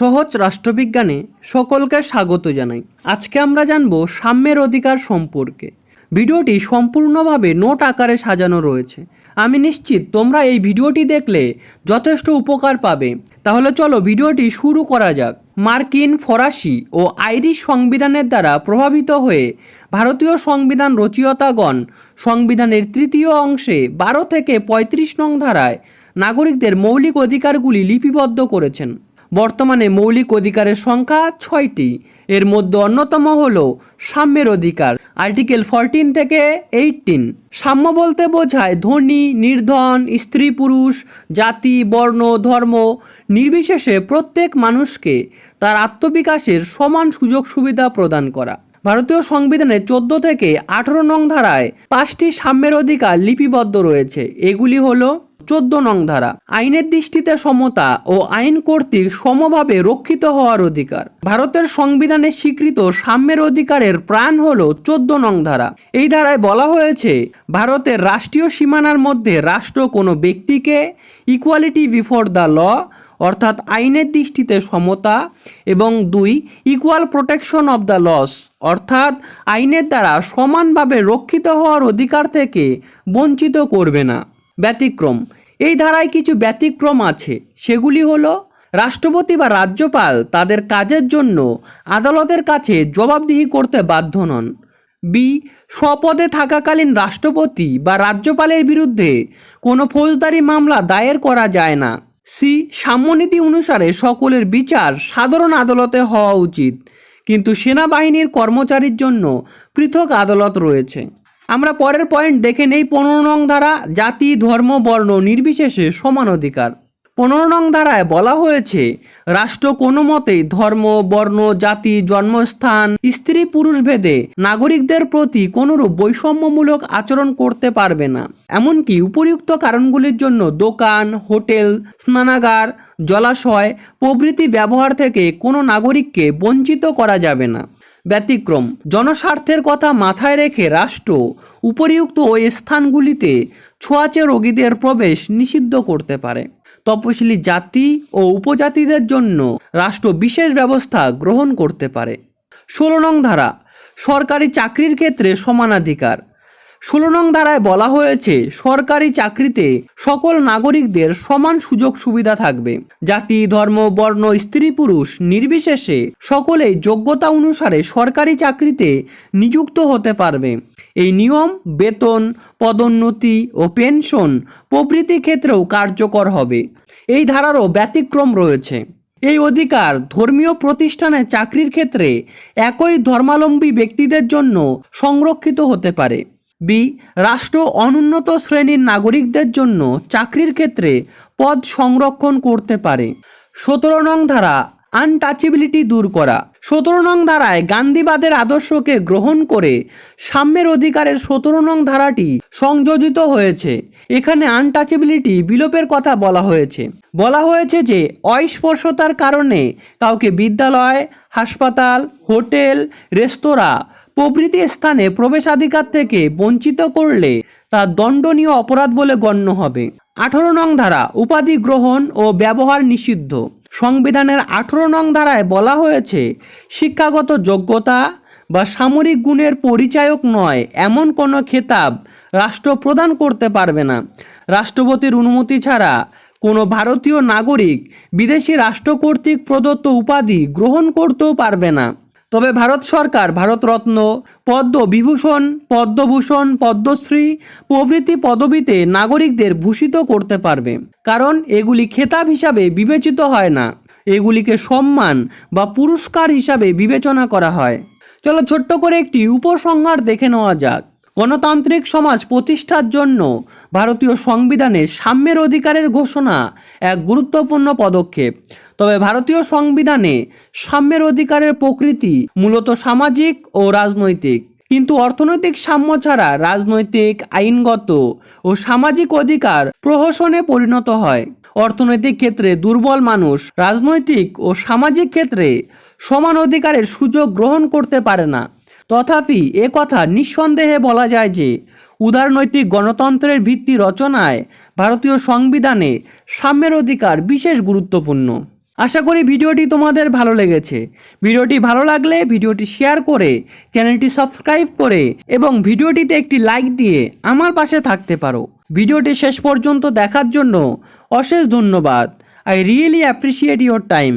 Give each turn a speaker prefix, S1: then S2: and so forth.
S1: সহজ রাষ্ট্রবিজ্ঞানে সকলকে স্বাগত জানাই। আজকে আমরা জানব সাম্যের অধিকার সম্পর্কে। ভিডিওটি সম্পূর্ণভাবে নোট আকারে সাজানো রয়েছে। আমি নিশ্চিত তোমরা এই ভিডিওটি দেখলে যথেষ্ট উপকার পাবে। তাহলে চলো ভিডিওটি শুরু করা যাক। মার্কিন ফরাসি ও আইরিশ সংবিধানের দ্বারা প্রভাবিত হয়ে ভারতীয় সংবিধান রচয়িতাগণ সংবিধানের তৃতীয় অংশে বারো থেকে পঁয়ত্রিশ নং ধারায় নাগরিকদের মৌলিক অধিকারগুলি লিপিবদ্ধ করেছেন। বর্তমানে মৌলিক অধিকারের সংখ্যা ছয়টি। এর মধ্যে অন্যতম হল সাম্যের অধিকার, আর্টিকেল ফরটিন থেকে এইটিন সাম্য বলতে বোঝায় ধনী, নির্ধন, স্ত্রী, পুরুষ, জাতি, বর্ণ, ধর্ম। নির্বিশেষে প্রত্যেক মানুষকে তার আত্মবিকাশের সমান সুযোগ সুবিধা প্রদান করা। ভারতীয় সংবিধানে চোদ্দ থেকে আঠারো নং ধারায় পাঁচটি সাম্যের অধিকার লিপিবদ্ধ রয়েছে। এগুলি হলো চোদ্দ নং ধারা। আইনের দৃষ্টিতে সমতা ও আইন কর্তৃক সমভাবে রক্ষিত হওয়ার অধিকার। ভারতের সংবিধানে স্বীকৃত সাম্যের অধিকারের প্রাণ হল চোদ্দ নং ধারা। এই ধারায় বলা হয়েছে, ভারতের রাষ্ট্রীয় সীমানার মধ্যে রাষ্ট্র কোনো ব্যক্তিকে ইকুয়ালিটি বিফোর দ্য ল অর্থাৎ আইনের দৃষ্টিতে সমতা, এবং দুই equal protection of the laws অর্থাৎ আইনের দ্বারা সমানভাবে রক্ষিত হওয়ার অধিকার থেকে বঞ্চিত করবে না। ব্যতিক্রম এই ধারায় কিছু ব্যতিক্রম আছে। সেগুলি হলো, রাষ্ট্রপতি বা রাজ্যপাল তাদের কাজের জন্য আদালতের কাছে জবাবদিহি করতে বাধ্য নন। বি, স্বপদে থাকাকালীন রাষ্ট্রপতি বা রাজ্যপালের বিরুদ্ধে কোনো ফৌজদারি মামলা দায়ের করা যায় না। সি, সাম্যনীতি অনুসারে সকলের বিচার সাধারণ আদালতে হওয়া উচিত, কিন্তু সেনাবাহিনীর কর্মচারীর জন্য পৃথক আদালত রয়েছে। আমরা পরের পয়েন্ট দেখে নেই। পনেরো নং ধারা জাতি ধর্ম বর্ণ নির্বিশেষে সমান অধিকার। পনেরো নং ধারায় বলা হয়েছে, রাষ্ট্র কোনো মতেই ধর্ম, বর্ণ, জাতি, জন্মস্থান, স্ত্রী, পুরুষ ভেদে নাগরিকদের প্রতি কোনোরূপ বৈষম্যমূলক আচরণ করতে পারবে না। এমনকি উপরিউক্ত কারণগুলির জন্য দোকান, হোটেল, স্নানাগার, জলাশয় প্রভৃতি ব্যবহার থেকে কোনো নাগরিককে বঞ্চিত করা যাবে না। ব্যতিক্রম, জনস্বার্থের কথা মাথায় রেখে রাষ্ট্র উপরিউক্ত ওই স্থানগুলিতে ছোঁয়াচে রোগীদের প্রবেশ নিষিদ্ধ করতে পারে। তপশিলি জাতি ও উপজাতিদের জন্য রাষ্ট্র বিশেষ ব্যবস্থা গ্রহণ করতে পারে। ষোলো নং ধারা, সরকারি চাকরির ক্ষেত্রে সমানাধিকার। ষোলো নং ধারায় বলা হয়েছে, সরকারি চাকরিতে সকল নাগরিকদের সমান সুযোগ সুবিধা থাকবে। জাতি, ধর্ম, বর্ণ, স্ত্রী, পুরুষ নির্বিশেষে সকলেই যোগ্যতা অনুসারে সরকারি চাকরিতে নিযুক্ত হতে পারবে। এই নিয়ম বেতন, পদোন্নতি ও পেনশন প্রভৃতি ক্ষেত্রেও কার্যকর হবে। এই ধারারও ব্যতিক্রম রয়েছে। এই অধিকার ধর্মীয় প্রতিষ্ঠানে চাকরির ক্ষেত্রে একই ধর্মাবলম্বী ব্যক্তিদের জন্য সংরক্ষিত হতে পারে। বি, রাষ্ট্র অনুন্নত শ্রেণির নাগরিকদের জন্য চাকরির ক্ষেত্রে পদ সংরক্ষণ করতে পারে। সতেরো নং ধারা আনটাচেবিলিটি দূর করা। সতেরো নং ধারায় গান্ধীবাদের আদর্শকে গ্রহণ করে সাম্যের অধিকারের সতেরো নং ধারাটি সংযোজিত হয়েছে। এখানে আনটাচেবিলিটি বিলোপের কথা বলা হয়েছে। বলা হয়েছে যে, অস্পর্শতার কারণে কাউকে বিদ্যালয়, হাসপাতাল, হোটেল, রেস্তোরাঁ প্রভৃতি স্থানে প্রবেশাধিকার থেকে বঞ্চিত করলে তা দণ্ডনীয় অপরাধ বলে গণ্য হবে। আঠারো নং ধারা, উপাধি গ্রহণ ও ব্যবহার নিষিদ্ধ। সংবিধানের আঠারো নং ধারায় বলা হয়েছে, শিক্ষাগত যোগ্যতা বা সামরিক গুণের পরিচায়ক নয়, এমন কোনো খেতাব রাষ্ট্র প্রদান করতে পারবে না। রাষ্ট্রপতির অনুমতি ছাড়া কোনো ভারতীয় নাগরিক বিদেশি রাষ্ট্র কর্তৃক প্রদত্ত উপাধি গ্রহণ করতেও পারবে না। তবে ভারত সরকার ভারতরত্ন পদ্ম বিভূষণ পদ্মভূষণ, পদ্মশ্রী প্রভৃতি পদবিতে নাগরিকদের ভূষিত করতে পারবে। কারণ এগুলি খেতাব হিসাবে বিবেচিত হয় না। এগুলিকে সম্মান বা পুরস্কার হিসাবে বিবেচনা করা হয়। চলো ছোট্ট করে একটি উপসংহার দেখে নেওয়া যাক। গণতান্ত্রিক সমাজ প্রতিষ্ঠার জন্য ভারতীয় সংবিধানে সাম্যের অধিকারের ঘোষণা এক গুরুত্বপূর্ণ পদক্ষেপ। তবে ভারতীয় সংবিধানে সাম্যের অধিকারের প্রকৃতি মূলত সামাজিক ও রাজনৈতিক। কিন্তু অর্থনৈতিক সাম্য ছাড়া রাজনৈতিক, আইনগত ও সামাজিক অধিকার প্রহসনে পরিণত হয়। অর্থনৈতিক ক্ষেত্রে দুর্বল মানুষ রাজনৈতিক ও সামাজিক ক্ষেত্রে সমান অধিকারের সুযোগ গ্রহণ করতে পারে না। তথাপি এ কথা নিঃসন্দেহে বলা যায় যে উদারনৈতিক গণতন্ত্রের ভিত্তি রচনায় ভারতীয় সংবিধানে সাম্যের অধিকার বিশেষ গুরুত্বপূর্ণ। আশা করি ভিডিওটি তোমাদের ভালো লেগেছে। ভিডিওটি ভালো লাগলে ভিডিওটি শেয়ার করে চ্যানেলটি সাবস্ক্রাইব করে এবং ভিডিওটিতে একটি লাইক দিয়ে আমার পাশে থাকতে পারো। ভিডিওটি শেষ পর্যন্ত দেখার জন্য অশেষ ধন্যবাদ। I really appreciate your time.